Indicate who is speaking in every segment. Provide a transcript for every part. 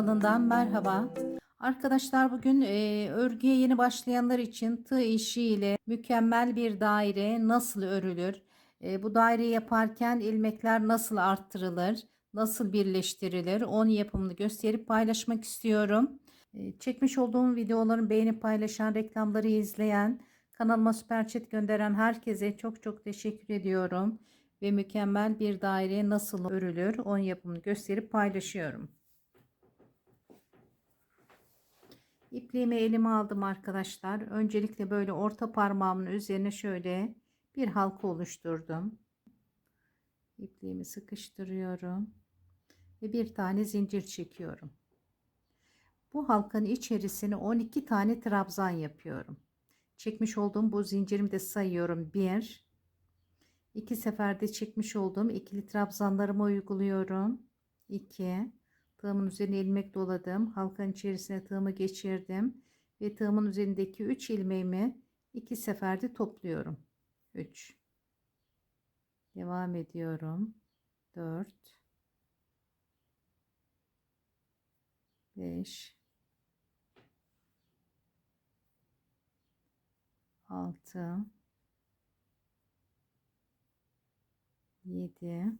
Speaker 1: kanalından merhaba. Arkadaşlar bugün e, örgüye yeni başlayanlar için tığ işi ile mükemmel bir daire nasıl örülür? E, bu daireyi yaparken ilmekler nasıl arttırılır? Nasıl birleştirilir? Onun yapımını gösterip paylaşmak istiyorum. E, çekmiş olduğum videoların beğeni paylaşan, reklamları izleyen, kanalıma süper chat gönderen herkese çok çok teşekkür ediyorum ve mükemmel bir daire nasıl örülür onun yapımını gösterip paylaşıyorum. İpliğimi elime aldım arkadaşlar. Öncelikle böyle orta parmağımın üzerine şöyle bir halka oluşturdum. İpliğimi sıkıştırıyorum ve bir tane zincir çekiyorum. Bu halkanın içerisine 12 tane trabzan yapıyorum. Çekmiş olduğum bu zincirimi de sayıyorum. 1 2 seferde çekmiş olduğum ikili trabzanlarımı uyguluyorum. 2 Tığımın üzerine ilmek doladım. Halkanın içerisine tığımı geçirdim. Ve tığımın üzerindeki 3 ilmeğimi 2 seferde topluyorum. 3 Devam ediyorum. 4 5 6 7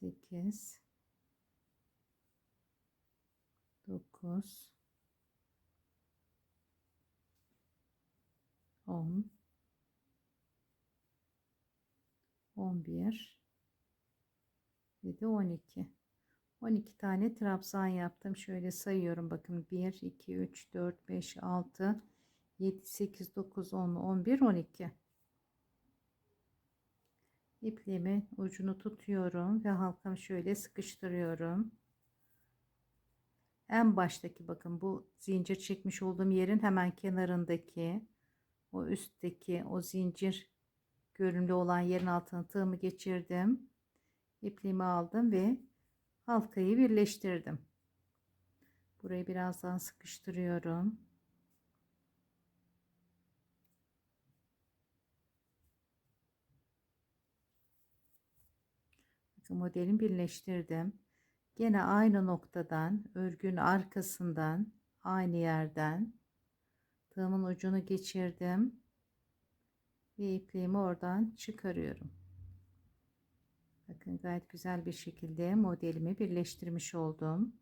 Speaker 1: 8 9 10 11 ve de 12 12 tane trabzan yaptım şöyle sayıyorum bakın 1 2 3 4 5 6 7 8 9 10 11 12 ipliğimin ucunu tutuyorum ve halkamı şöyle sıkıştırıyorum. En baştaki bakın bu zincir çekmiş olduğum yerin hemen kenarındaki o üstteki o zincir görünümlü olan yerin altına tığımı geçirdim. İpliğimi aldım ve halkayı birleştirdim. Burayı biraz daha sıkıştırıyorum. modelimi birleştirdim. Gene aynı noktadan örgün arkasından aynı yerden tığımın ucunu geçirdim ve ipliğimi oradan çıkarıyorum. Bakın gayet güzel bir şekilde modelimi birleştirmiş oldum.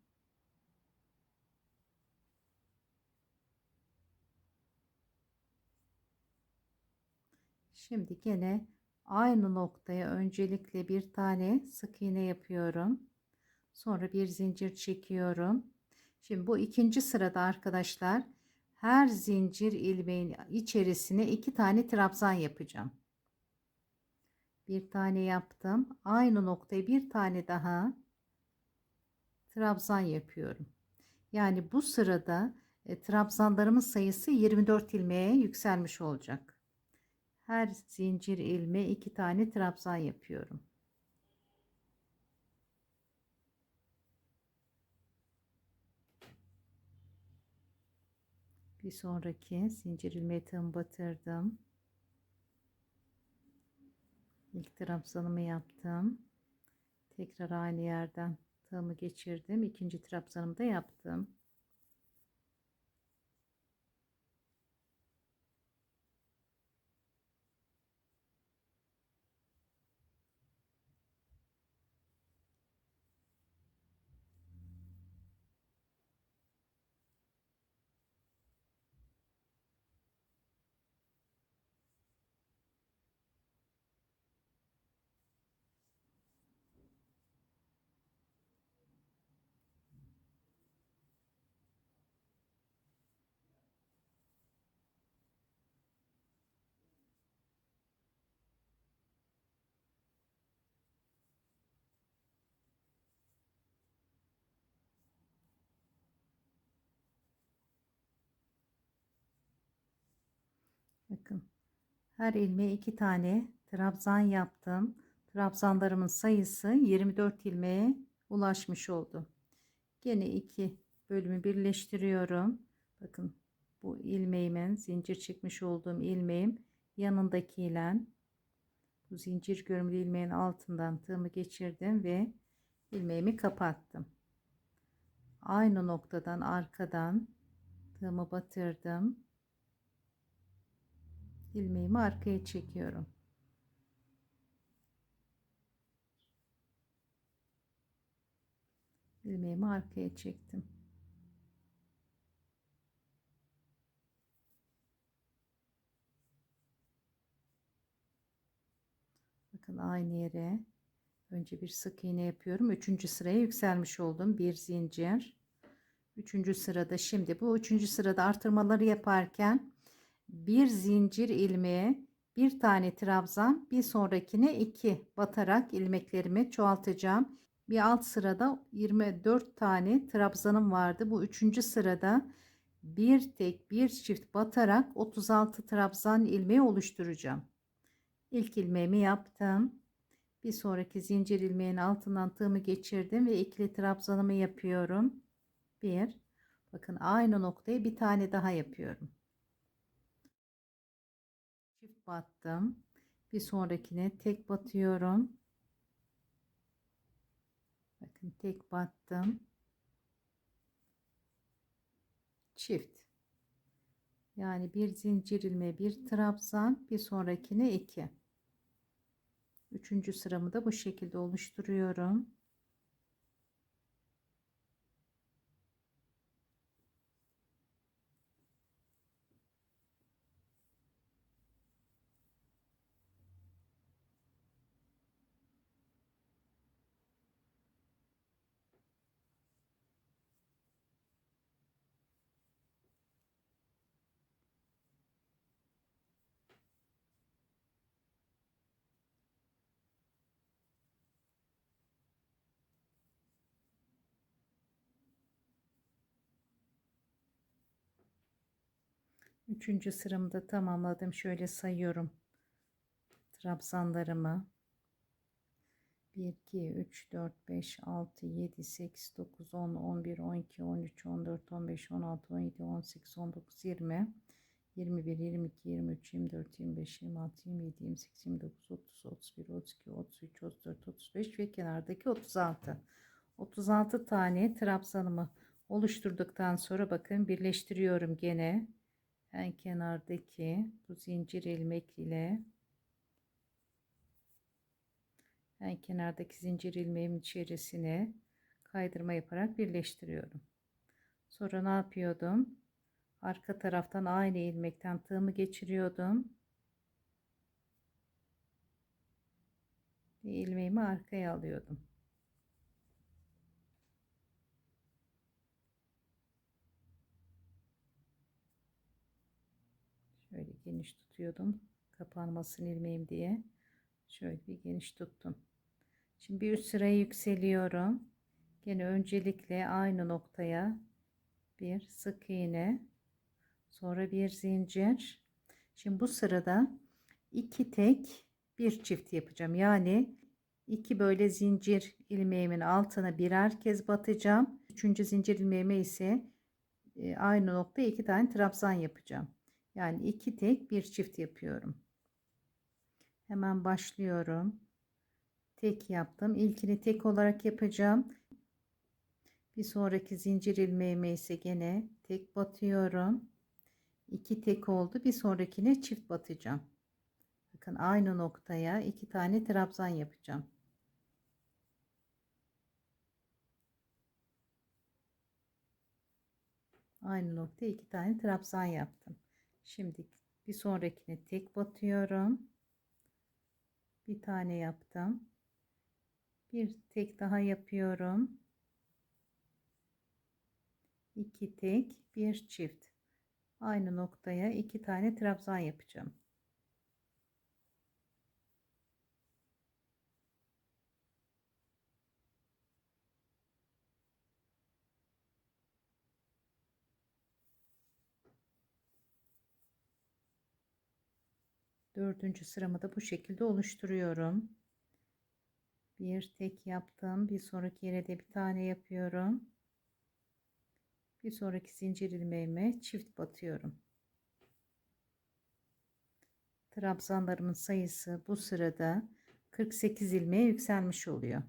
Speaker 1: Şimdi gene aynı noktaya öncelikle bir tane sık iğne yapıyorum. Sonra bir zincir çekiyorum. Şimdi bu ikinci sırada arkadaşlar her zincir ilmeğin içerisine iki tane trabzan yapacağım. Bir tane yaptım. Aynı noktaya bir tane daha trabzan yapıyorum. Yani bu sırada e, trabzanlarımın sayısı 24 ilmeğe yükselmiş olacak her zincir ilme iki tane trabzan yapıyorum. Bir sonraki zincir ilme tığımı batırdım. İlk trabzanımı yaptım. Tekrar aynı yerden tığımı geçirdim. İkinci trabzanımı da yaptım. Her ilmeğe iki tane trabzan yaptım. Trabzanlarımın sayısı 24 ilmeğe ulaşmış oldu. Yine iki bölümü birleştiriyorum. Bakın bu ilmeğimin zincir çekmiş olduğum ilmeğim yanındakiyle bu zincir görümlü ilmeğin altından tığımı geçirdim ve ilmeğimi kapattım. Aynı noktadan arkadan tığımı batırdım ilmeğimi arkaya çekiyorum. ilmeğimi arkaya çektim. Bakın aynı yere önce bir sık iğne yapıyorum. Üçüncü sıraya yükselmiş oldum. Bir zincir. Üçüncü sırada şimdi bu üçüncü sırada artırmaları yaparken bir zincir ilmeğe bir tane trabzan bir sonrakine iki batarak ilmeklerimi çoğaltacağım. Bir alt sırada 24 tane trabzanım vardı. Bu üçüncü sırada bir tek bir çift batarak 36 trabzan ilmeği oluşturacağım. İlk ilmeğimi yaptım. Bir sonraki zincir ilmeğin altından tığımı geçirdim ve ikili trabzanımı yapıyorum. Bir. Bakın aynı noktayı bir tane daha yapıyorum battım. Bir sonrakine tek batıyorum. Bakın tek battım. Çift. Yani bir zincir ilme bir trabzan, bir sonrakine iki. Üçüncü sıramı da bu şekilde oluşturuyorum. Üçüncü sıramı da tamamladım. Şöyle sayıyorum. Trabzanlarımı. 1, 2, 3, 4, 5, 6, 7, 8, 9, 10, 11, 12, 13, 14, 15, 16, 17, 18, 19, 20, 21, 22, 23, 24, 25, 26, 27, 28, 29, 30, 31, 32, 33, 34, 35 ve kenardaki 36. 36 tane trabzanımı oluşturduktan sonra bakın birleştiriyorum gene. En kenardaki bu zincir ilmek ile en kenardaki zincir ilmeğimin içerisine kaydırma yaparak birleştiriyorum. Sonra ne yapıyordum? Arka taraftan aynı ilmekten tığımı geçiriyordum. Ve ilmeğimi arkaya alıyordum. geniş tutuyordum. Kapanmasın ilmeğim diye. Şöyle bir geniş tuttum. Şimdi bir üst sıraya yükseliyorum. Yine öncelikle aynı noktaya bir sık iğne sonra bir zincir. Şimdi bu sırada iki tek bir çift yapacağım. Yani iki böyle zincir ilmeğimin altına birer kez batacağım. Üçüncü zincir ilmeğime ise e, aynı nokta iki tane trabzan yapacağım. Yani iki tek bir çift yapıyorum. Hemen başlıyorum. Tek yaptım. İlkini tek olarak yapacağım. Bir sonraki zincir ilmeğime ise gene tek batıyorum. İki tek oldu. Bir sonrakine çift batacağım. Bakın aynı noktaya iki tane trabzan yapacağım. Aynı nokta iki tane trabzan yaptım. Şimdi bir sonrakine tek batıyorum. Bir tane yaptım. Bir tek daha yapıyorum. iki tek, bir çift. Aynı noktaya iki tane trabzan yapacağım. Dördüncü sıramı da bu şekilde oluşturuyorum. Bir tek yaptım. Bir sonraki yere de bir tane yapıyorum. Bir sonraki zincir ilmeğime çift batıyorum. Trabzanlarımın sayısı bu sırada 48 ilmeğe yükselmiş oluyor.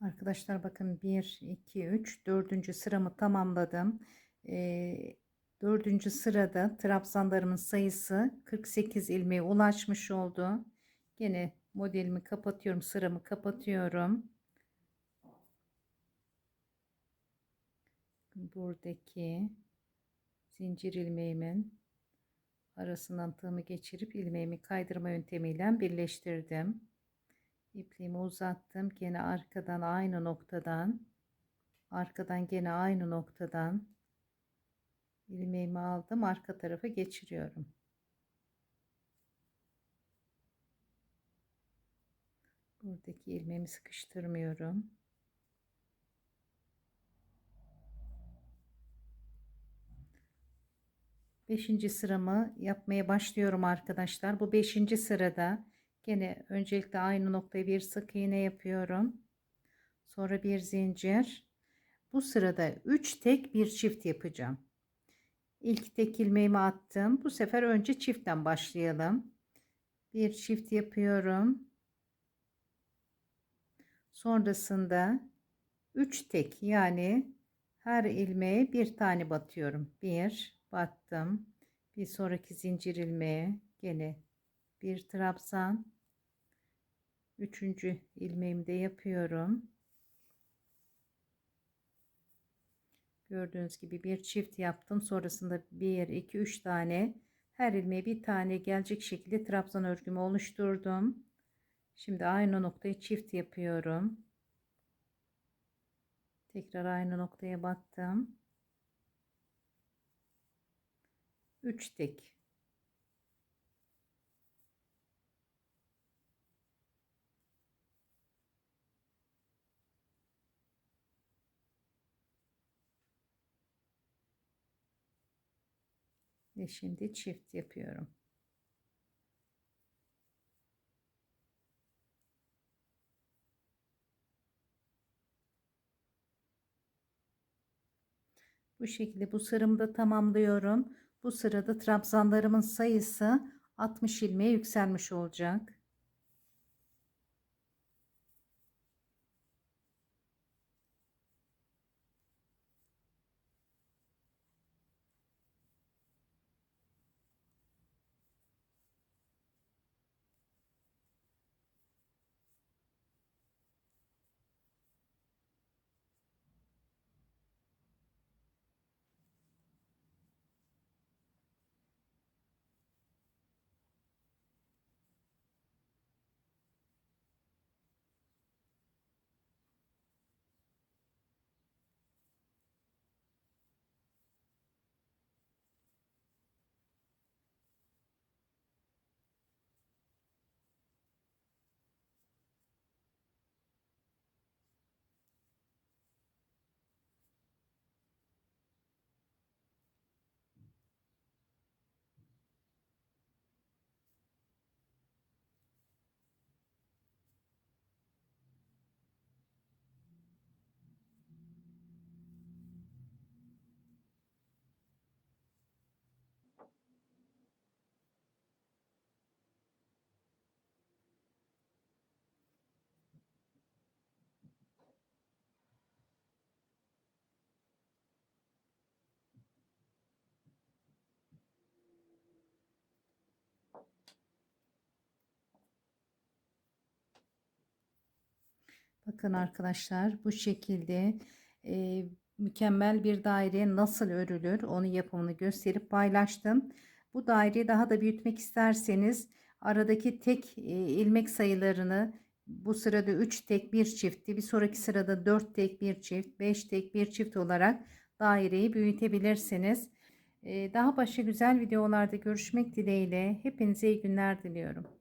Speaker 1: Arkadaşlar bakın 1, 2, 3, 4. sıramı tamamladım. Ee, 4. sırada trabzanlarımın sayısı 48 ilmeğe ulaşmış oldu. Yine modelimi kapatıyorum, sıramı kapatıyorum. Buradaki zincir ilmeğimin arasından tığımı geçirip ilmeğimi kaydırma yöntemiyle birleştirdim ipliğimi uzattım. Gene arkadan aynı noktadan arkadan gene aynı noktadan ilmeğimi aldım. Arka tarafa geçiriyorum. Buradaki ilmeğimi sıkıştırmıyorum. Beşinci sıramı yapmaya başlıyorum arkadaşlar. Bu beşinci sırada Gene öncelikle aynı noktaya bir sık iğne yapıyorum. Sonra bir zincir. Bu sırada 3 tek bir çift yapacağım. İlk tek ilmeğimi attım. Bu sefer önce çiftten başlayalım. Bir çift yapıyorum. Sonrasında 3 tek yani her ilmeğe bir tane batıyorum. Bir battım. Bir sonraki zincir ilmeğe gene bir trabzan üçüncü ilmeğimde yapıyorum gördüğünüz gibi bir çift yaptım sonrasında bir iki üç tane her ilmeği bir tane gelecek şekilde trabzan örgümü oluşturdum şimdi aynı noktayı çift yapıyorum tekrar aynı noktaya battım 3 tek ve şimdi çift yapıyorum. Bu şekilde bu sıramı da tamamlıyorum. Bu sırada trabzanlarımın sayısı 60 ilmeğe yükselmiş olacak. Bakın arkadaşlar bu şekilde e, mükemmel bir daire nasıl örülür onun yapımını gösterip paylaştım. Bu daireyi daha da büyütmek isterseniz aradaki tek e, ilmek sayılarını bu sırada 3 tek bir çifti bir sonraki sırada 4 tek bir çift 5 tek bir çift olarak daireyi büyütebilirsiniz. E, daha başka güzel videolarda görüşmek dileğiyle hepinize iyi günler diliyorum.